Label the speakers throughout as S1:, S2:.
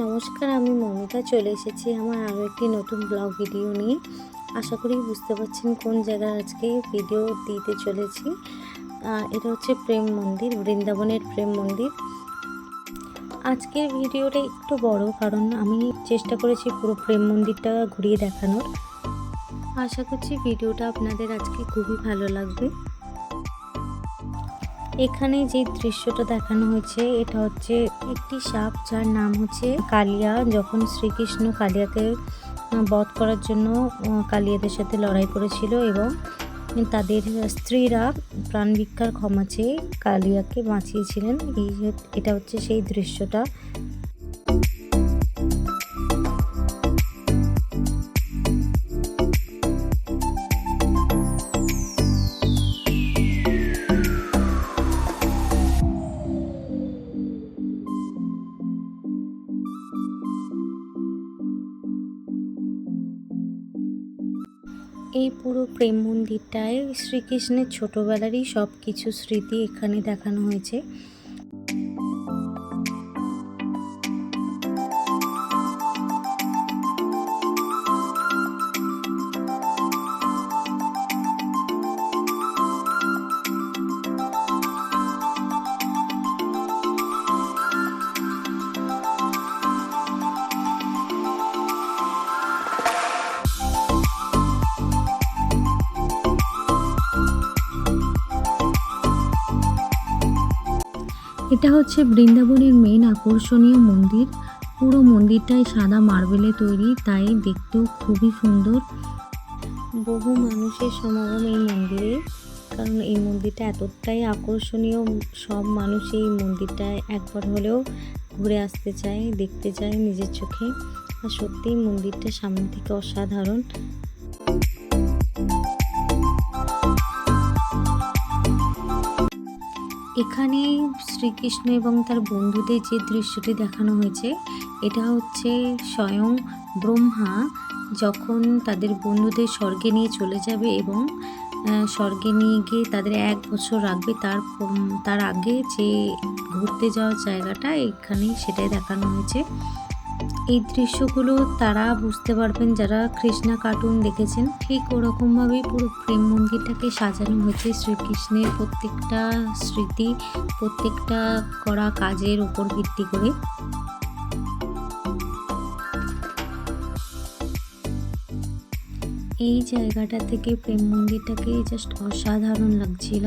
S1: নমস্কার, আমি মমিতা চলে এসেছি আমার আরও একটি নতুন ব্লগ ভিডিও নিয়ে। আশা করি বুঝতে পারছেন কোন জায়গায় আজকে ভিডিও দিতে চলেছি। এটা হচ্ছে প্রেম মন্দির, বৃন্দাবনের প্রেম মন্দির। আজকের ভিডিওটা একটু বড়, কারণ আমি চেষ্টা করেছি পুরো প্রেম মন্দিরটা ঘুরিয়ে দেখানোর। আশা করছি ভিডিওটা আপনাদের আজকে খুবই ভালো লাগবে। এখানে যে দৃশ্যটা দেখানো হয়েছে, এটা হচ্ছে একটি সাপ যার নাম হচ্ছে কালিয়া। যখন শ্রীকৃষ্ণ কালিয়াকে বধ করার জন্য কালিয়াদের সাথে লড়াই করেছিল এবং তাদের স্ত্রীরা প্রাণ ভিক্ষার ক্ষমা চেয়ে কালিয়াকে বাঁচিয়েছিলেন, এই এটা হচ্ছে সেই দৃশ্যটা। এই পুরো প্রেম মন্দিরটায় শ্রীকৃষ্ণের ছোটোবেলারই সব কিছু স্মৃতি এখানে দেখানো হয়েছে। এটা হচ্ছে বৃন্দাবনের মেন আকর্ষণীয় মন্দির। পুরো মন্দিরটাই সাদা মার্বেলে তৈরি, তাই দেখতেও খুবই সুন্দর। বহু মানুষের সমাগম এই মন্দিরে, কারণ এই মন্দিরটা এতটাই আকর্ষণীয়, সব মানুষ এই মন্দিরটায় একবার হলেও ঘুরে আসতে চায়, দেখতে চায় নিজের চোখে। আর সত্যিই মন্দিরটা সামনে থেকে অসাধারণ। এখানে শ্রীকৃষ্ণ এবং তার বন্ধুদের যে দৃশ্যটি দেখানো হয়েছে, এটা হচ্ছে স্বয়ং ব্রহ্মা যখন তাদের বন্ধুদের স্বর্গে নিয়ে চলে যাবে এবং স্বর্গে নিয়ে গিয়ে তাদের এক বছর রাখবে, তার তার আগে যে ঘুরতে যাওয়ার জায়গাটা এখানে সেটাই দেখানো হয়েছে। এই দৃশ্যগুলো তারা বুঝতে পারবেন যারা কৃষ্ণা কার্টুন দেখেছেন। ঠিক ওরকমভাবেই পুরো প্রেম মন্দিরটাকে সাজানো হয়েছে শ্রীকৃষ্ণের প্রত্যেকটা স্মৃতি, প্রত্যেকটা করা কাজের উপর ভিত্তি করে। এই জায়গাটা থেকে প্রেম মন্দিরটাকে জাস্ট অসাধারণ লাগছিল।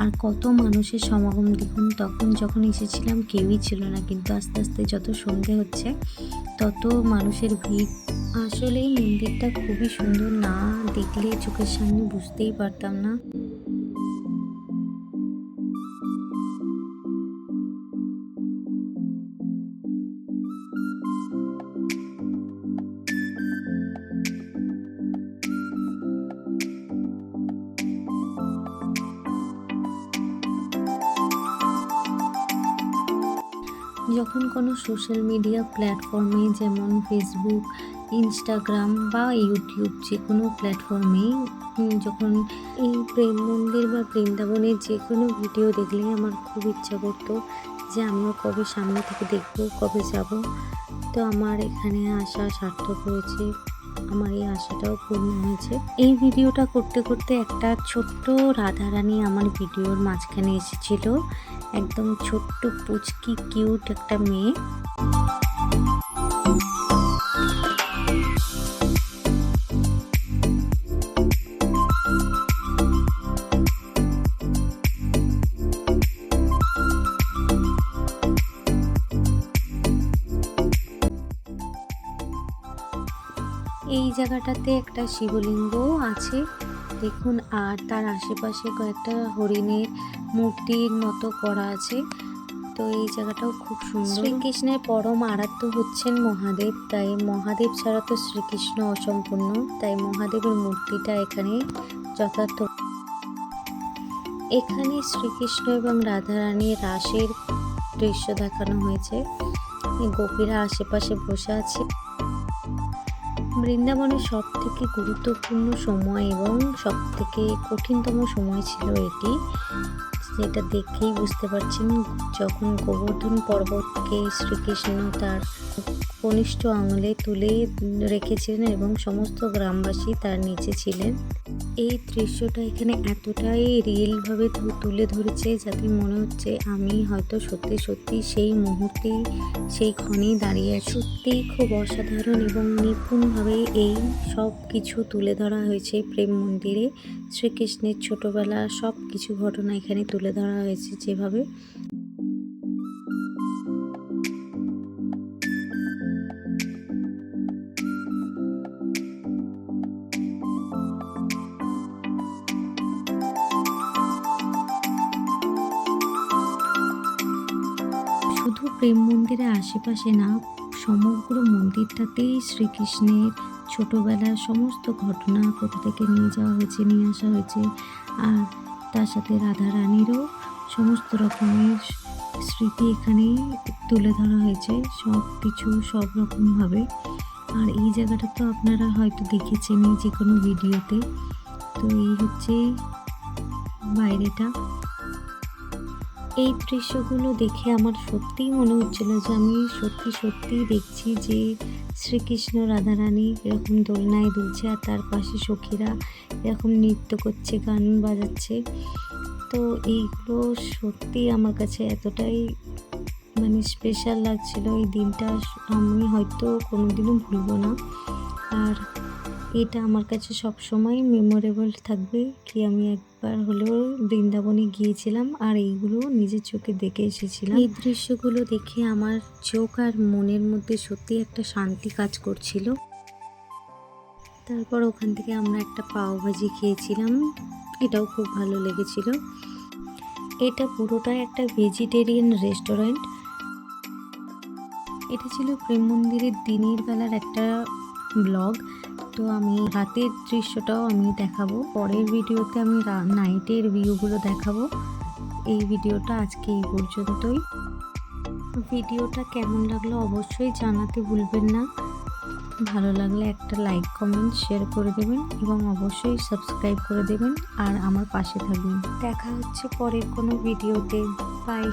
S1: আর কত মানুষের সমাগম দেখুন, তখন যখন এসেছিলাম, কেউই ছিল না, কিন্তু আস্তে আস্তে যত সন্ধে হচ্ছে তত মানুষের ভিড়। আসলে মন্দিরটা খুবই সুন্দর না দেখলে চোখের সামনে বুঝতেই পারতাম না। যখন কোনো সোশ্যাল মিডিয়া প্ল্যাটফর্মে যেমন ফেসবুক ইনস্টাগ্রাম বা ইউটিউব যে কোনো প্ল্যাটফর্মে যখন এই প্রেম মন্দির বা বৃন্দাবনের যে কোনো ভিডিও দেখলেই আমার খুব ইচ্ছা করতো যে আমিও কবে সামনে থেকে দেখব, কবে যাব। তো আমার এখানে আসা সার্থক হয়েছে, আমার এই আশাটাও পূর্ণ হয়েছে। এই ভিডিওটা করতে করতে একটা ছোট্ট রাধারানী আমার ভিডিওর মাঝখানে এসেছিল। একদম ছোট্ট, পুচকি কিউট একটা মেয়ে। এই জায়গাটাতে একটা শিবলিঙ্গ আছে। দেখুন, আর তার আশেপাশে কয়েকটা হরিণের মূর্তির মতো করা আছে। তো এই জায়গাটাও খুব সুন্দর। শ্রীকৃষ্ণের পরম আরাধ্য হচ্ছেন মহাদেব। তাই মহাদেব ছাড়া তো শ্রীকৃষ্ণ অসম্পূর্ণ। তাই মহাদেবের মূর্তিটা এখানে যথার্থ। এখানে শ্রীকৃষ্ণ এবং রাধারানীর রাসের দৃশ্য দেখানো হয়েছে। গোপীরা আশেপাশে বসে আছে। বৃন্দাবনের সব থেকে গুরুত্বপূর্ণ সময় এবং সব থেকে কঠিনতম সময় ছিল এটি। যেটা দেখেই বুঝতে পারছেন, যখন গোবর্ধন পর্বতকে শ্রীকৃষ্ণ তার কনিষ্ঠ আঙুলে তুলে রেখেছিলেন এবং সমস্ত গ্রামবাসী তার নিচে ছিলেন এই দৃশ্যটা এখানে এতটাই রিয়েলভাবে তুলে ধরেছে যাতে মনে হচ্ছে আমি হয়তো সত্যি সত্যি সেই মুহূর্তেই, সেই ক্ষণেই দাঁড়িয়ে আছি। সত্যিই খুব অসাধারণ এবং নিপুণভাবে এই সব কিছু তুলে ধরা হয়েছে প্রেম মন্দিরে। শ্রীকৃষ্ণের ছোটবেলা সব কিছু ঘটনা এখানে তুলে ধরা হয়েছে যেভাবে। প্রেম মন্দিরের আশেপাশে না, সমগ্র মন্দিরটাতেই শ্রীকৃষ্ণের ছোটবেলার সমস্ত ঘটনা কোথা থেকে নিয়ে যাওয়া হয়েছে, নিয়ে আসা হয়েছে। আর তার সাথে রাধা রানীরও সমস্ত রকমের স্মৃতি এখানে তুলে ধরা হয়েছে সব কিছু সব রকমভাবে। আর এই জায়গাটা তো আপনারা হয়তো দেখেছেনই যে কোনো ভিডিওতে। তো এই হচ্ছে বাইরেটা। এই দৃশ্যগুলো দেখে আমার সত্যিই মনে হচ্ছিল যে আমি সত্যি সত্যিই দেখছি যে শ্রীকৃষ্ণ রাধারানী এরকম দোলনায় দুলছে আর তার পাশে সখীরা এরকম নৃত্য করছে, গান বাজাচ্ছে। তো এইগুলো সত্যি আমার কাছে এতটাই মানে স্পেশাল লাগছিল এই দিনটা, আমি হয়তো কোনোদিনও ভুলবো না। আর এটা আমার কাছে সব সময় মেমোরেবল থাকবে কি আমি একবার হলেও বৃন্দাবনে গিয়েছিলাম আর এইগুলো নিজের চোখে দেখে এসেছিলাম। এই দৃশ্যগুলো দেখে আমার চোখ আর মনের মধ্যে সত্যি একটা শান্তি কাজ করছিল। তারপর ওখান থেকে আমরা একটা পাওভাজি খেয়েছিলাম, এটাও খুব ভালো লেগেছিল। এটা পুরোটাই একটা ভেজিটেরিয়ান রেস্টুরেন্ট এটা ছিল প্রেম মন্দিরের দিনের বেলার একটা ব্লগ তো আমি রাতের দৃশ্যটাও আমি দেখাবো। পরের ভিডিওতে আমি নাইটের ভিউগুলো দেখাবো। এই ভিডিওটা আজকে এই পর্যন্তই। ভিডিওটা কেমন লাগল অবশ্যই জানাতে ভুলবেন না। ভালো লাগলে একটা লাইক, কমেন্ট, শেয়ার করে দেবেন এবং অবশ্যই সাবস্ক্রাইব করে দেবেন আর আমার পাশে থাকবেন। দেখা হচ্ছে পরের কোনো ভিডিওতে। বাই।